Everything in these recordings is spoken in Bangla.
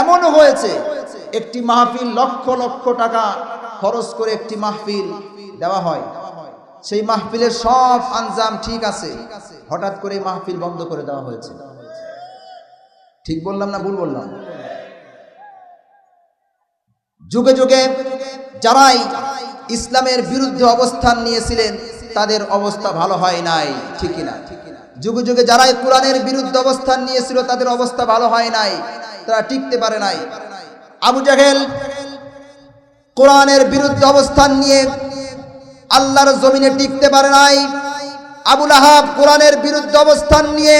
এমনও হয়েছে, একটি মাহফিল লক্ষ লক্ষ টাকা খরচ করে একটি মাহফিল দেওয়া হয়। সেই মাহফিলের সব আঞ্জাম ঠিক আছে, হঠাৎ করে মাহফিল বন্ধ করে দেওয়া হয়েছে। ঠিক বললাম না ভুল বললাম? যুগে যুগে যারাই ইসলামের বিরুদ্ধে অবস্থান নিয়েছিলেন, তাদের অবস্থা ভালো হয় নাই ঠিকই না যুগে যুগে যারাই কোরআনের বিরুদ্ধে অবস্থান নিয়েছিল, তাদের অবস্থা ভালো হয় নাই। তারা টিকতে পারে নাই। আবু জাহেল কোরআনের বিরুদ্ধে অবস্থান নিয়ে আল্লাহর জমিনে টিকতে পারে নাই। আবুল আহাব কোরআনের বিরুদ্ধে অবস্থান নিয়ে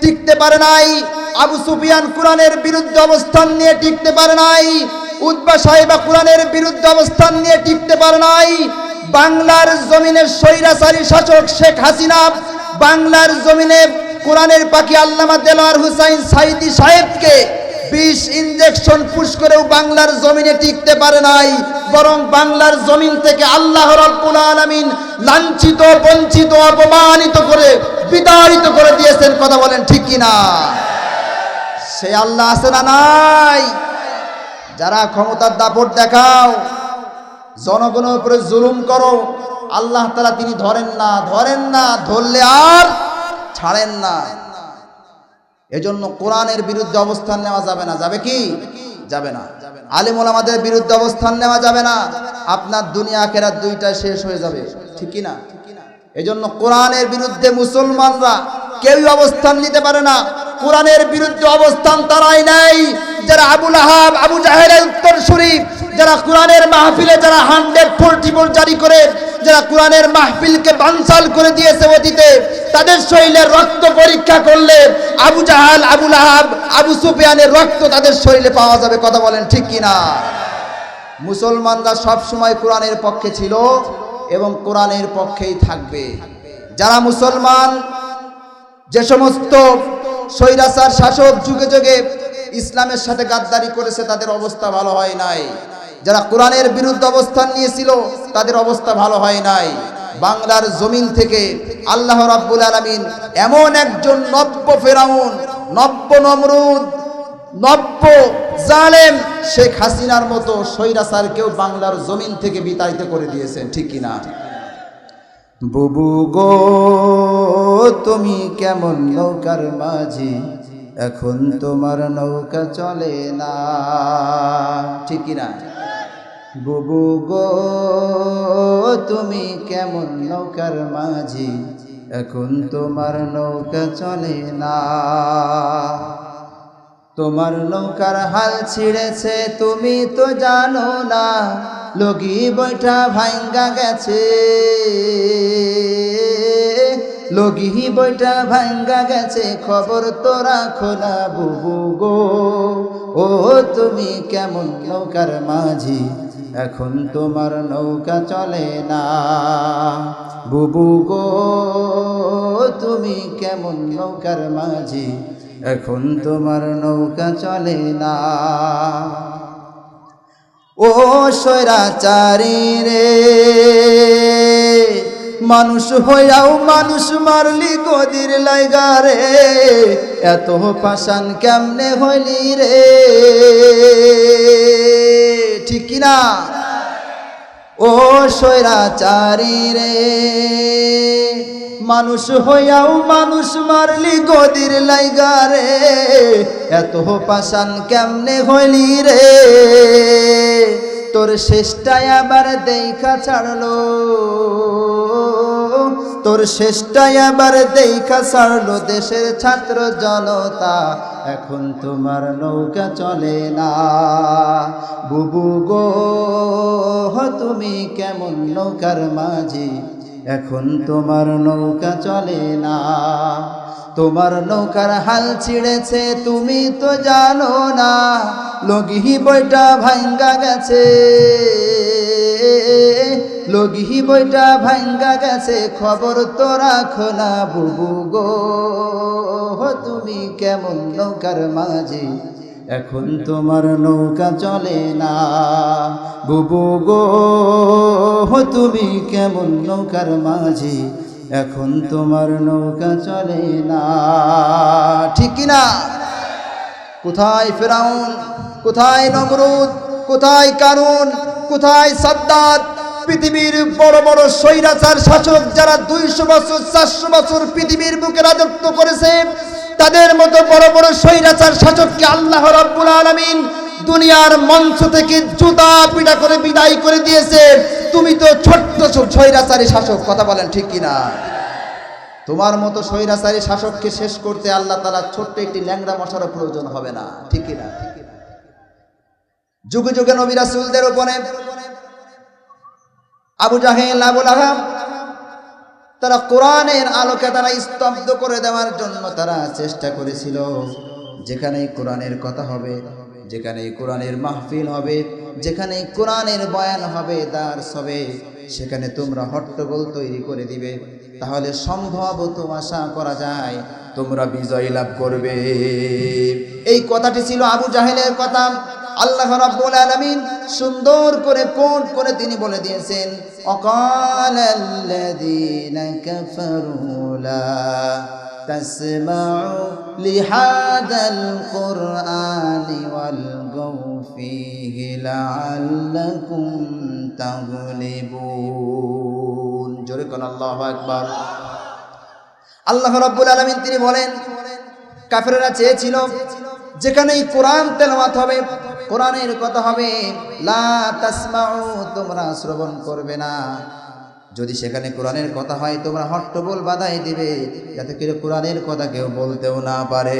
টিকতে পারে নাই। আবু সুফিয়ান কোরআনের বিরুদ্ধে অবস্থান নিয়ে টিকতে পারে নাই। উদ্বা সাহেবা কোরআনের বিরুদ্ধে অবস্থান নিয়ে টিকতে পারে নাই। বাংলার জমিনের স্বৈরাচারী শাসক শেখ হাসিনা বাংলার জমিনে কোরআনের পাখি আল্লামা দেলোয়ার হুসাইন সাইদি সাহেবকে বিষ ইঞ্জেকশন পুশ করেও বাংলার জমিনে টিকতে পারে নাই, বরং বাংলার জমিন থেকে আল্লাহ রব্বুল আলামিন লাঞ্ছিত, বঞ্চিত, অপমানিত করে, বিতাড়িত করে দিয়েছেন, কথা বলেন ঠিক কি না সে আল্লাহ আছে না নাই? যারা ক্ষমতার দাপট দেখাও, জনগণের উপরে জুলুম করো আল্লাহ তালা তিনি ধরেন না ধরেন না, ধরলে আর ছাড়েন না। এজন্য কোরআনের বিরুদ্ধে অবস্থান নেওয়া যাবে না। যাবে কি? যাবে না। আলিমুল আমাদের বিরুদ্ধে অবস্থান নেওয়া যাবে না। আপনার দুনিয়া কেরাত দুইটা শেষ হয়ে যাবে। ঠিক না এজন্য কোরআনের বিরুদ্ধে মুসলমানরা কেউ অবস্থান নিতে পারে না। কোরআনের বিরুদ্ধে অবস্থান তারাই নাই যারা আবুল আহাব আবু জাহেলের উত্তর শরীফ, যারা কোরআনের মাহফিলে যারা হান্ড্রেড ফোরটি জারি করে, যারা কোরআনের মাহফিলকে বানসাল করে দিয়েছে অতীতে, তাদের শরীরে রক্ত পরীক্ষা করলে আবু জাহাল আবুল আহাব আবু সুফিয়ানের রক্ত তাদের শরীরে পাওয়া যাবে, কথা বলেন ঠিক কিনা? মুসলমানরা সব সময় কোরআনের পক্ষে ছিল এবং কোরআনের পক্ষেই থাকবে। যারা মুসলমান যে সমস্ত স্বৈরাচার শাসক যুগে যুগে ইসলামের সাথে গাদ্দারি করেছে, তাদের অবস্থা ভালো হয় নাই। যারা কোরআনের বিরুদ্ধে অবস্থান নিয়েছিল, তাদের অবস্থা ভালো হয় নাই। বাংলার জমিন থেকে আল্লাহ রাব্বুল আলামিন এমন একজন নব্য ফেরাউন, নব্য নমরুদ, নব্য জালেম শেখ হাসিনার মতো স্বৈরাচারকেও বাংলার জমিন থেকে বিতাড়িত করে দিয়েছেন, ঠিক কিনা? বুবু গো তুমি কেমন নৌকার মাঝি? এখন তোমার নৌকা চলে না। ঠিক না? বুবু গো, তুমি কেমন নৌকার মাঝি? এখন তোমার নৌকা চলে না। তোমার নৌকার হাল ছিঁড়েছে, তুমি তো জানো না। লগি বৈঠা ভাঙ্গা গেছে। লগি বৈঠা ভাঙ্গা গেছে, খবর তো রাখো না বুবু গো। ও, তুমি কেমন নৌকার মাঝি, এখন তোমার নৌকা চলে না। বুবু গো, তুমি কেমন নৌকার মাঝি, এখন তোমার নৌকা চলে না। ও, স্বৈরাচারী রে মানুষ হইয়াও মানুষ মারলি গদির লাইগা রে। এত পাশান কেমনে হইলি রে? ঠিক কিনা ও স্বৈরাচারী রে। মানুষ হইয়াও মানুষ মারলি গদির লাইগা রে। এত পাশান কেমনে হইলি রে? তোর শেষটায় আবার দেখা ছাড়লো। তোর শেষটায় আবার দেখা ছাড়লো দেশের ছাত্র জনতা। এখন তোমার নৌকা চলে না। বুবু গো, তুমি কেমন নৌকার মাঝি? এখন তোমার নৌকা চলে না। তোমার নৌকার হাল ছিঁড়েছে, তুমি তো জানো না। লগি বইটা ভাঙ্গা গেছে। লগি বইটা ভাঙ্গা গেছে, খবর তো রাখো না বুবু গো। তুমি কেমন নৌকার মাঝি? এখন তোমার নৌকা চলে না বুবু গো। তুমি কেমন নৌকার মাঝি? এখন তোমার নৌকা চলে না। ঠিক না? কোথায় ফেরাউন? কোথায় নমরুদ? কোথায় কারুন? কোথায় সাদ্দাত? পৃথিবীর বড় বড় স্বৈরাচার শাসক যারা দুইশো বছর, চারশো বছর পৃথিবীর বুকে রাজত্ব করেছে, তাদের মতো বড় বড় স্বৈরাচার শাসককে আল্লাহ রাব্বুল আলামিন দুনিয়ার মঞ্চ থেকে জুতা পিটা করে বিদায় করে দিয়েছে। তুমি তো ছোট্ট স্বৈরাচারী শাসক, কথা বলেন ঠিক কিনা? তোমার মতো স্বৈরাচারী শাসককে শেষ করতে আল্লাহ তালা ছোট্ট একটি ল্যাংড়া মশারও প্রয়োজন হবে না, ঠিক কিনা? যুগে যুগে নবী রাসূলদের উপরে আবু জাহেল আবুল আহাব তারা কোরআনের আলোকে তারা স্তব্ধ করে দেওয়ার জন্য তারা চেষ্টা করেছিল। যেখানে কোরআনের কথা হবে যেখানে কোরআনের মাহফিল হবে যেখানে কোরআনের বয়ান হবে দার সবে সেখানে তোমরা হট্টগোল তৈরি করে দিবে। তাহলে সম্ভবত আশা করা যায় তোমরা বিজয় লাভ করবে। এই কথাটি ছিল আবু জাহেলের কথা। আল্লাহ রাব্বুল আলামিন সুন্দর করে কোট করে তিনি বলে দিয়েছেন, অকাল আল্লাযীনা কাফারু লা তাসমাউ লিহাদাল কুরআনি ওয়ালগাউ ফীহি লাআল্লাকুম তাগলিবুন। জোরে কোন আল্লাহু আকবার। আল্লাহ রাব্বুল আলামিন তিনি বলেন, কাফেররা চেয়েছিল যেখানেই কোরআন তেলাওয়াত হবে কোরআনের কথা হবে তোমরা শ্রবণ করবে না। যদি সেখানে কোরআনের কথা হয়, তোমরা হট্টবল বাধাই দিবে, যাতে করে কোরআনের কথা কেউ বলতেও না পারে।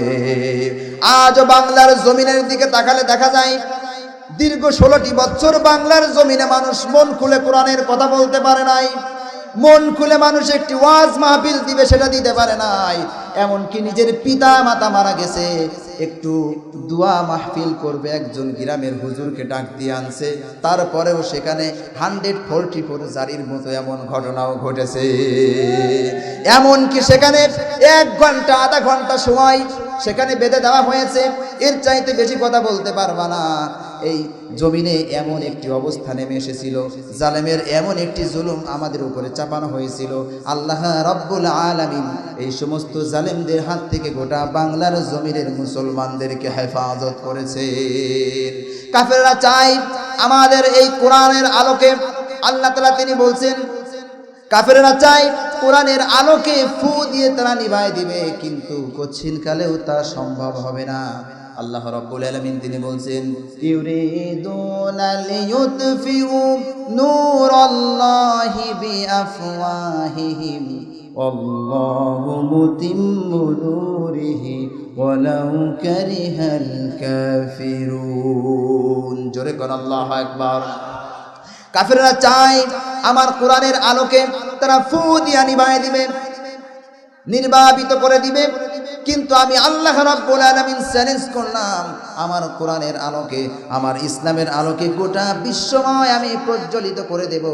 আজ বাংলার জমিনের দিকে তাকালে দেখা যায়, দীর্ঘ ষোলোটি বছর বাংলার জমিনে মানুষ মন খুলে কোরআনের কথা বলতে পারে নাই। মন খুলে মানুষ একটি ওয়াজ মাহফিল দিবে, সেটা দিতে পারে নাই। এমনকি নিজের পিতা মাতা মারা গেছে। একটু দোয়া মাহফিল করবে, একজন গ্রামের হুজুরকে ডাক দিয়ে আনছে। তারপরেও সেখানে হান্ড্রেড ফোরটি ফোর জারির মতো এমন ঘটনাও ঘটেছে। এমনকি সেখানে এক ঘণ্টা, আধা ঘণ্টা সময় সেখানে বেঁধে দেওয়া হয়েছে। এর চাইতে বেশি কথা বলতে পারবা না। এই জমিনে এমন একটি অবস্থা নেমে এসেছিল। জালেমের এমন একটি জুলুম আমাদের উপরে চাপানো হয়েছিল। আল্লাহ রব্বুল আলামিন এই সমস্ত জালেমদের হাত থেকে গোটা বাংলার জমিনের মুসলমানদেরকে হেফাজত করেছে কাফেররা চাই আমাদের এই কোরআনের আলোকে আল্লাহ তালা তিনি বলছেন, কাফেররা চাই কোরআনের আলোকে ফু দিয়ে তারা নিভায় দিবে, কিন্তু কচ্ছিন কালেও তা সম্ভব হবে না। আল্লাহ রাব্বুল আলামিন তিনি বলছেন, ইউরিদুনা লিয়ুতফিউ নূরাল্লাহি বিআফওয়াহিহিম, ওয়াল্লাহু মুতিম্মু নূরিহি ওয়ালাউ কারিহাল কাফিরুন। জোরে কোন আল্লাহু আকবার। কাফেররা চায় আমার কোরআনের আলোকে তারা ফু দিয়া নিভায় দিবে, নির্বাপিত করে দিবে কিন্তু আমি আল্লাহ রাব্বুল আলামিন চ্যালেঞ্জ করলাম, আমার কোরআনের আলোকে, আমার ইসলামের আলোকে গোটা বিশ্বময় আমি প্রজ্বলিত করে দেব।